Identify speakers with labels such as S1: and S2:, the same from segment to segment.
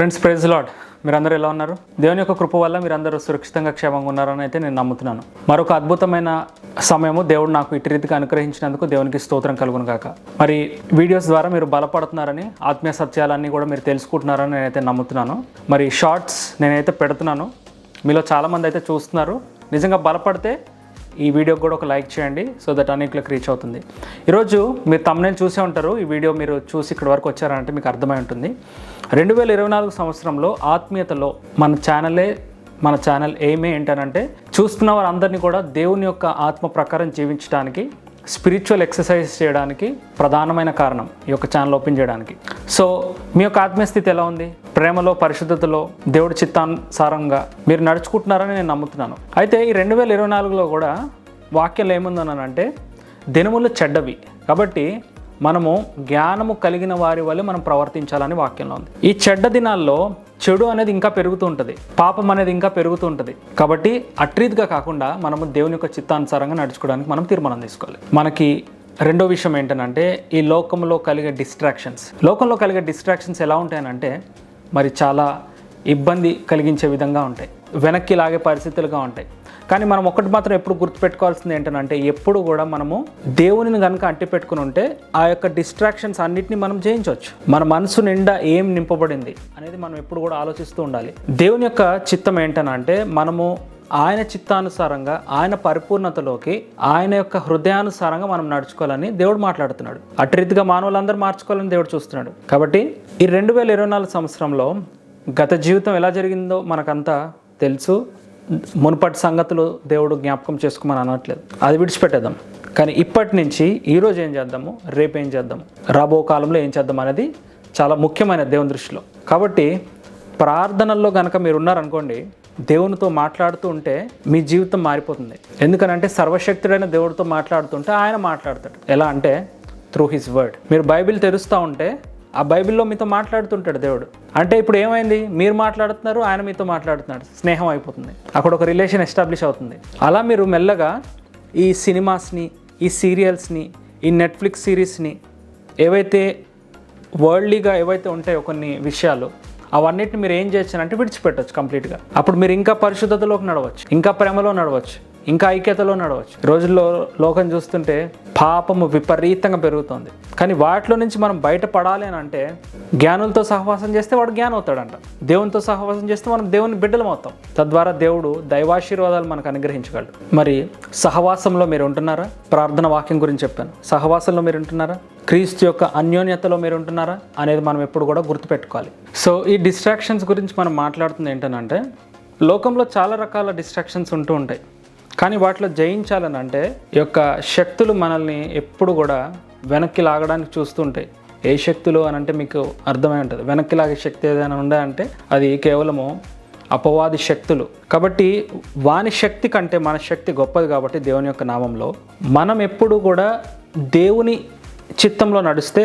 S1: Friends praise lord మీరందరూ ఎలా ఉన్నారు? దేవుని యొక్క కృప వల్ల మీరందరూ సురక్షితంగా క్షేమంగా ఉన్నారని అయితే నేను నమ్ముతున్నాను. మరొక అద్భుతమైన సమయము దేవుడు నాకు ఇటు రీతిగా అనుగ్రహించినందుకు దేవునికి స్తోత్రం కలుగును కాక మరి వీడియోస్ ద్వారా మీరు బలపడుతున్నారని ఆత్మీయ సత్యాలన్నీ కూడా మీరు తెలుసుకుంటున్నారని నేనైతే నమ్ముతున్నాను. మరి షార్ట్స్ నేనైతే పెడుతున్నాను. మీలో చాలామంది అయితే చూస్తున్నారు. నిజంగా బలపడితే ఈ వీడియోకి కూడా ఒక లైక్ చేయండి సో దట్ అనేకులకు రీచ్ అవుతుంది. ఈరోజు మీరు తమ్ముని చూసే ఉంటారు ఈ వీడియో మీరు చూసి ఇక్కడి వరకు వచ్చారంటే మీకు అర్థమై ఉంటుంది. రెండు వేల ఇరవై నాలుగు సంవత్సరంలో ఆత్మీయతలో మన ఛానలే మన ఛానల్ ఏమే ఏంటనంటే చూస్తున్న వారందరినీ కూడా దేవుని యొక్క ఆత్మ ప్రకారం జీవించడానికి స్పిరిచువల్ ఎక్సర్సైజ్ చేయడానికి ప్రధానమైన కారణం ఈ యొక్క ఛానల్ ఓపెన్ చేయడానికి. సో మీ యొక్క ఆత్మీయస్థితి ఎలా ఉంది? ప్రేమలో పరిశుద్ధతలో దేవుడి చిత్తానుసారంగా మీరు నడుచుకుంటున్నారని నేను నమ్ముతున్నాను. అయితే ఈ రెండు వేల ఇరవై నాలుగులో కూడా వాక్యాలు ఏముందనంటే దినములు చెడ్డవి. కాబట్టి మనము జ్ఞానము కలిగిన వారి వల్ల మనం ప్రవర్తించాలని వాక్యంలో ఉంది. ఈ చెడ్డ దినాల్లో చెడు అనేది ఇంకా పెరుగుతూ ఉంటుంది పాపం అనేది ఇంకా పెరుగుతూ ఉంటుంది. కాబట్టి అట్రీత్గా కాకుండా మనము దేవుని యొక్క చిత్తానుసారంగా నడుచుకోవడానికి మనం తీర్మానం తీసుకోవాలి. మనకి రెండో విషయం ఏంటంటే ఈ లోకంలో కలిగే డిస్ట్రాక్షన్స్ లోకంలో కలిగే డిస్ట్రాక్షన్స్ ఎలా ఉంటాయనంటే మరి చాలా ఇబ్బంది కలిగించే విధంగా ఉంటాయి. వెనక్కి లాగే పరిస్థితులుగా ఉంటాయి. కానీ మనం ఒకటి మాత్రం ఎప్పుడు గుర్తుపెట్టుకోవాల్సింది ఏంటంటే ఎప్పుడు కూడా మనము దేవునిని కనుక అంటి పెట్టుకుని ఉంటే ఆ యొక్క డిస్ట్రాక్షన్స్ అన్నిటిని మనం జయించవచ్చు. మన మనసు నిండా ఏం నింపబడింది అనేది మనం ఎప్పుడు కూడా ఆలోచిస్తూ ఉండాలి. దేవుని యొక్క చిత్తం ఏంటనంటే మనము ఆయన చిత్తానుసారంగా ఆయన పరిపూర్ణతలోకి ఆయన యొక్క హృదయానుసారంగా మనం నడుచుకోవాలని దేవుడు మాట్లాడుతున్నాడు. అటు రీతిగా మానవులందరూ మార్చుకోవాలని దేవుడు చూస్తున్నాడు. కాబట్టి ఈ రెండు వేల ఇరవై నాలుగు సంవత్సరంలో గత జీవితం ఎలా జరిగిందో మనకంతా తెలుసు. మునుపటి సంగతులు దేవుడు జ్ఞాపకం చేసుకోమని అనట్లేదు. అది విడిచిపెట్టేద్దాం. కానీ ఇప్పటి నుంచి ఈరోజు ఏం చేద్దాము? రేపు ఏం చేద్దాము? రాబో కాలంలో ఏం చేద్దాం అనేది చాలా ముఖ్యమైన దేవుని దృష్టిలో. కాబట్టి ప్రార్థనల్లో కనుక మీరు ఉన్నారనుకోండి దేవునితో మాట్లాడుతూ ఉంటే మీ జీవితం మారిపోతుంది. ఎందుకనంటే సర్వశక్తుడైన దేవుడితో మాట్లాడుతుంటే ఆయన మాట్లాడతాడు. ఎలా అంటే త్రూ హిస్ వర్డ్. మీరు బైబిల్ తెరుస్తూ ఉంటే ఆ బైబిల్లో మీతో మాట్లాడుతుంటాడు దేవుడు. అంటే ఇప్పుడు ఏమైంది? మీరు మాట్లాడుతున్నారు ఆయన మీతో మాట్లాడుతున్నాడు. స్నేహం అయిపోతుంది. అక్కడ ఒక రిలేషన్ ఎస్టాబ్లిష్ అవుతుంది. అలా మీరు మెల్లగా ఈ సినిమాస్ని ఈ సీరియల్స్ని ఈ నెట్ఫ్లిక్స్ సిరీస్ని ఏవైతే వరల్డ్లీగా ఏవైతే ఉంటాయో కొన్ని విషయాలు అవన్నిటిని మీరు ఏం చేయొచ్చు అంటే విడిచిపెట్టచ్చు కంప్లీట్గా. అప్పుడు మీరు ఇంకా పరిశుద్ధతలోకి నడవచ్చు ఇంకా ప్రేమలో నడవచ్చు. ఇంకా ఐక్యతలో నడవచ్చు. రోజుల్లో లోకం చూస్తుంటే పాపము విపరీతంగా పెరుగుతుంది. కానీ వాటిలో నుంచి మనం బయటపడాలి అని అంటే జ్ఞానులతో సహవాసం చేస్తే వాడు జ్ఞానం అవుతాడంట దేవునితో సహవాసం చేస్తే మనం దేవుని బిడ్డలం అవుతాం. తద్వారా దేవుడు దైవాశీర్వాదాలు మనకు అనుగ్రహించగలడు. మరి సహవాసంలో మీరు ఉంటున్నారా? ప్రార్థన వాక్యం గురించి చెప్పాను. సహవాసంలో మీరు ఉంటున్నారా? క్రీస్తు యొక్క అన్యోన్యతలో మీరు ఉంటున్నారా? అనేది మనం ఎప్పుడు కూడా గుర్తుపెట్టుకోవాలి. సో ఈ డిస్ట్రాక్షన్స్ గురించి మనం మాట్లాడుతుంది ఏంటంటే లోకంలో చాలా రకాల డిస్ట్రాక్షన్స్ ఉంటూ ఉంటాయి. కానీ వాటిలో జయించాలని అంటే ఈ యొక్క శక్తులు మనల్ని ఎప్పుడు కూడా వెనక్కి లాగడానికి చూస్తుంటాయి. ఏ శక్తులు అని అంటే మీకు అర్థమై ఉంటుంది. వెనక్కి లాగే శక్తి ఏదైనా ఉందా అంటే అది కేవలము అపవాది శక్తులు. కాబట్టి వాని శక్తి కంటే మన శక్తి గొప్పది కాబట్టి దేవుని యొక్క నామంలో మనం ఎప్పుడు కూడా దేవుని చిత్తంలో నడిస్తే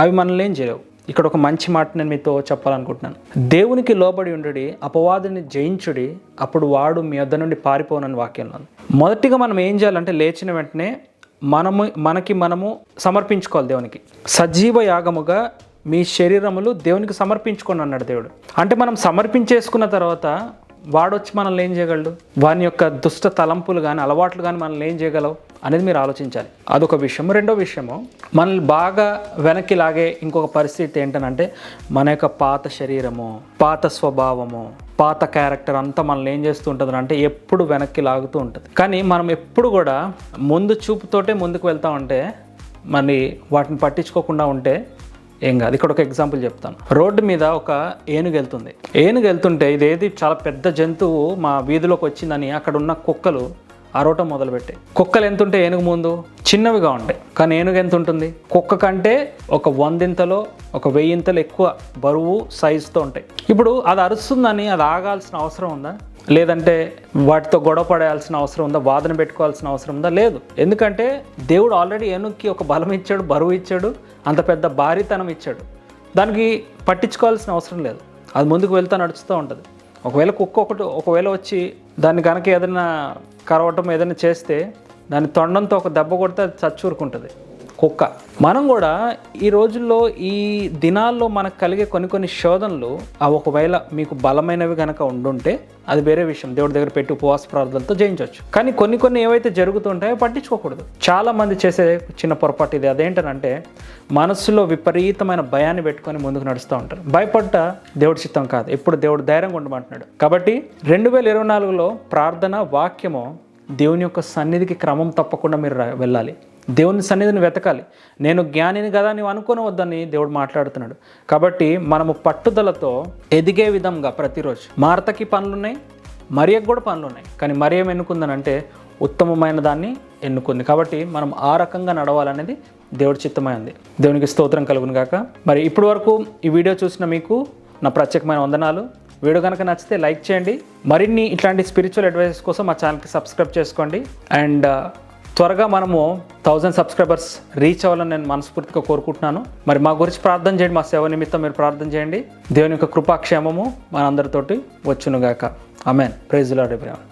S1: అవి మనల్ని ఏం చేయవు. ఇక్కడ ఒక మంచి మాట నేను మీతో చెప్పాలనుకుంటున్నాను. దేవునికి లోబడి ఉండడి అపవాదిని జయించుడి అప్పుడు వాడు మీ వద్ద నుండి పారిపోనని వాక్యంలో మొదటిగా మనం ఏం చేయాలంటే లేచిన వెంటనే మనము మనకి మనము సమర్పించుకోవాలి దేవునికి. సజీవ యాగముగా మీ శరీరములు దేవునికి సమర్పించుకోండి అన్నాడు దేవుడు. అంటే మనం సమర్పించేసుకున్న తర్వాత వాడొచ్చి మనల్ని ఏం చేయగలడు? వాని యొక్క దుష్ట తలంపులు కానీ అలవాట్లు కానీ మనల్ని ఏం చేయగలవు? అనేది మీరు ఆలోచించాలి. అదొక విషయం రెండో విషయము మనల్ని బాగా వెనక్కి లాగే ఇంకొక పరిస్థితి ఏంటనంటే మన యొక్క పాత శరీరము పాత స్వభావము పాత క్యారెక్టర్ అంతా మనల్ని ఏం చేస్తూ ఉంటుంది అంటే ఎప్పుడు వెనక్కి లాగుతూ ఉంటుంది. కానీ మనం ఎప్పుడు కూడా ముందు చూపుతోటే ముందుకు వెళ్తా ఉంటే మరి వాటిని పట్టించుకోకుండా ఉంటే ఏం కాదు. ఇక్కడ ఒక ఎగ్జాంపుల్ చెప్తాను. రోడ్డు మీద ఒక ఏనుగు వెళ్తుంది. ఏనుగు వెళ్తుంటే ఇదేది చాలా పెద్ద జంతువు మా వీధిలోకి వచ్చిందని అక్కడ ఉన్న కుక్కలు అరవటం మొదలుపెట్టాయి. కుక్కలు ఎంత ఉంటే ఏనుగు ముందు? చిన్నవిగా ఉంటాయి. కానీ ఏనుగు ఎంత ఉంటుంది? కుక్క కంటే ఒక వందింతలో ఒక వెయ్యింతలు ఎక్కువ బరువు సైజుతో ఉంటాయి. ఇప్పుడు అది అరుస్తుందని అది ఆగాల్సిన అవసరం ఉందా? లేదంటే వాటితో గొడవ పడాల్సిన అవసరం ఉందా? వాదన పెట్టుకోవాల్సిన అవసరం ఉందా? లేదు. ఎందుకంటే దేవుడు ఆల్రెడీ ఏనుక్కి ఒక బలం ఇచ్చాడు బరువు ఇచ్చాడు అంత పెద్ద భారీతనం ఇచ్చాడు. దానికి పట్టించుకోవాల్సిన అవసరం లేదు. అది ముందుకు వెళ్తా నడుస్తూ ఉంటుంది. ఒకవేళ కుక్క ఒకటి ఒకవేళ వచ్చి దాన్ని కనుక ఏదైనా కరవటం ఏదైనా చేస్తే దాని తొండంతో ఒక దెబ్బ కొడితే అది చచ్చూరుకుంటుంది కుక్క. మనం కూడా ఈ రోజుల్లో ఈ దినాల్లో మనకు కలిగే కొన్ని కొన్ని శోధనలు ఆ ఒకవేళ మీకు బలమైనవి కనుక ఉండుంటే అది వేరే విషయం. దేవుడి దగ్గర పెట్టి ఉపవాస ప్రార్థనలతో జయించవచ్చు. కానీ కొన్ని కొన్ని ఏవైతే జరుగుతుంటాయో పట్టించుకోకూడదు. చాలా మంది చేసే చిన్న పొరపాటు ఇది. అదేంటనంటే మనస్సులో విపరీతమైన భయాన్ని పెట్టుకొని ముందుకు నడుస్తూ ఉంటారు. భయపడ్డ దేవుడి చిత్తం కాదు. ఇప్పుడు దేవుడు ధైర్యంగా ఉండమంటున్నాడు. కాబట్టి రెండు వేల ఇరవై నాలుగులో ప్రార్థన వాక్యము దేవుని యొక్క సన్నిధికి క్రమం తప్పకుండా మీరు వెళ్ళాలి. దేవుని సన్నిధిని వెతకాలి. నేను జ్ఞానిని కదా నీవు అనుకోని వద్దని దేవుడు మాట్లాడుతున్నాడు. కాబట్టి మనము పట్టుదలతో ఎదిగే విధంగా ప్రతిరోజు మార్తకి పనులున్నాయి మరియకు కూడా పనులు ఉన్నాయి కానీ మరి ఏం ఎన్నుకుందనంటే ఉత్తమమైన దాన్ని ఎన్నుకుంది. కాబట్టి మనం ఆ రకంగా నడవాలనేది దేవుడి చిత్తమైంది దేవునికి స్తోత్రం కలుగును గాక. మరి ఇప్పటి వరకు ఈ వీడియో చూసిన మీకు నా ప్రత్యేకమైన వందనాలు. వీడియో కనుక నచ్చితే లైక్ చేయండి. మరిన్ని ఇట్లాంటి స్పిరిచువల్ అడ్వైజెస్ కోసం మా ఛానల్కి సబ్స్క్రైబ్ చేసుకోండి. అండ్ uh, త్వరగా మనము థౌజండ్ సబ్స్క్రైబర్స్ రీచ్ అవ్వాలని నేను మనస్ఫూర్తిగా కోరుకుంటున్నాను. మరి మా గురించి ప్రార్థన చేయండి. మా సేవ నిమిత్తం మీరు ప్రార్థన చేయండి. దేవుని యొక్క కృపాక్షేమము మనందరితోటి వచ్చునుగాక. Amen praise lord ఎబ్రామ్